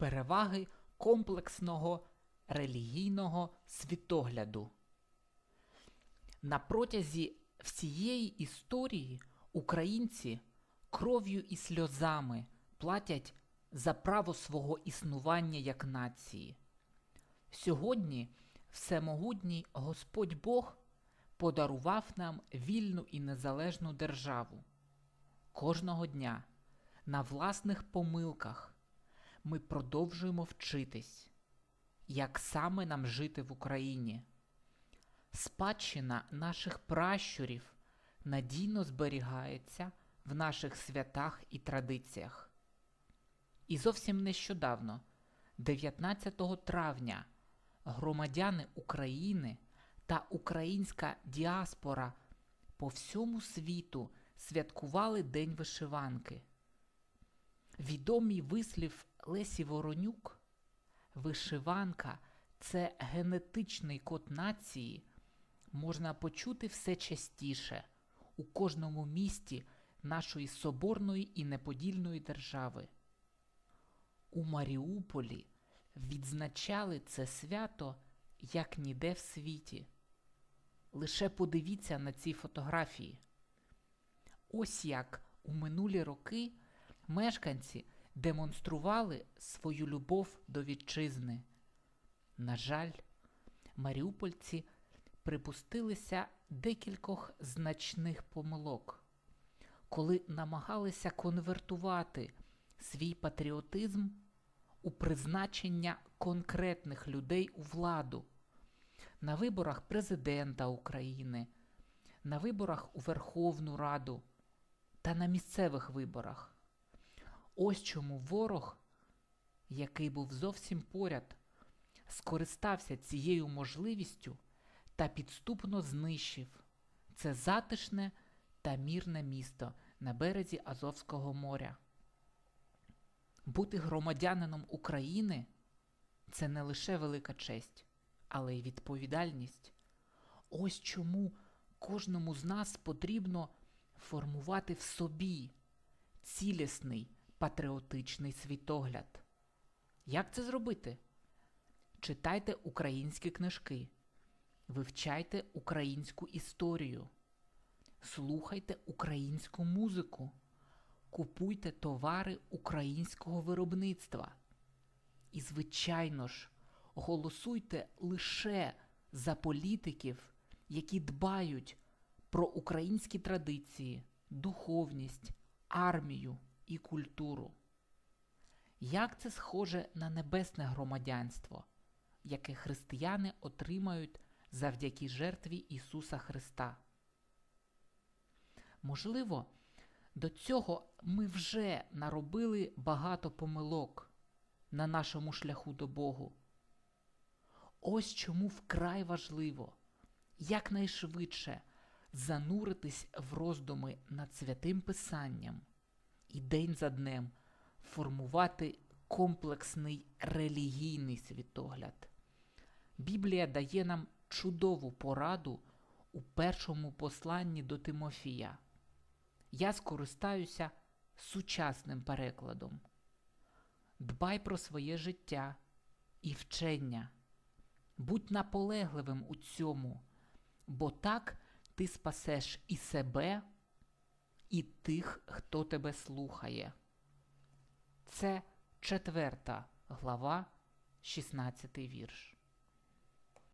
переваги комплексного релігійного світогляду. На протязі всієї історії українці кров'ю і сльозами платять за право свого існування як нації. Сьогодні всемогутній Господь Бог подарував нам вільну і незалежну державу. Кожного дня на власних помилках ми продовжуємо вчитись, як саме нам жити в Україні. Спадщина наших пращурів надійно зберігається в наших святах і традиціях. І зовсім нещодавно, 19 травня, громадяни України та українська діаспора по всьому світу святкували День вишиванки. Відомий вислів Лесі Воронюк вишиванка це генетичний код нації, можна почути все частіше у кожному місті нашої соборної і неподільної держави. У Маріуполі відзначали це свято як ніде в світі. Лише подивіться на ці фотографії. Ось як у минулі роки мешканці демонстрували свою любов до вітчизни. На жаль, маріупольці припустилися декількох значних помилок, коли намагалися конвертувати свій патріотизм у призначення конкретних людей у владу на виборах президента України, на виборах у Верховну Раду та на місцевих виборах. Ось чому ворог, який був зовсім поряд, скористався цією можливістю та підступно знищив це затишне та мірне місто на березі Азовського моря. Бути громадянином України це не лише велика честь, але й відповідальність. Ось чому кожному з нас потрібно формувати в собі цілісний патріотичний світогляд. Як це зробити? Читайте українські книжки, вивчайте українську історію, слухайте українську музику, купуйте товари українського виробництва. І, звичайно ж, голосуйте лише за політиків, які дбають про українські традиції, духовність, армію і культуру. Як це схоже на небесне громадянство, яке християни отримають завдяки жертві Ісуса Христа? Можливо, до цього ми вже наробили багато помилок на нашому шляху до Богу. Ось чому вкрай важливо якнайшвидше зануритись в роздуми над святим Писанням і день за днем формувати комплексний релігійний світогляд. Біблія дає нам чудову пораду у першому посланні до Тимофія. Я скористаюся сучасним перекладом. Дбай про своє життя і вчення. Будь наполегливим у цьому, бо так ти спасеш і себе, і тих, хто тебе слухає. Це четверта глава, 16 вірш.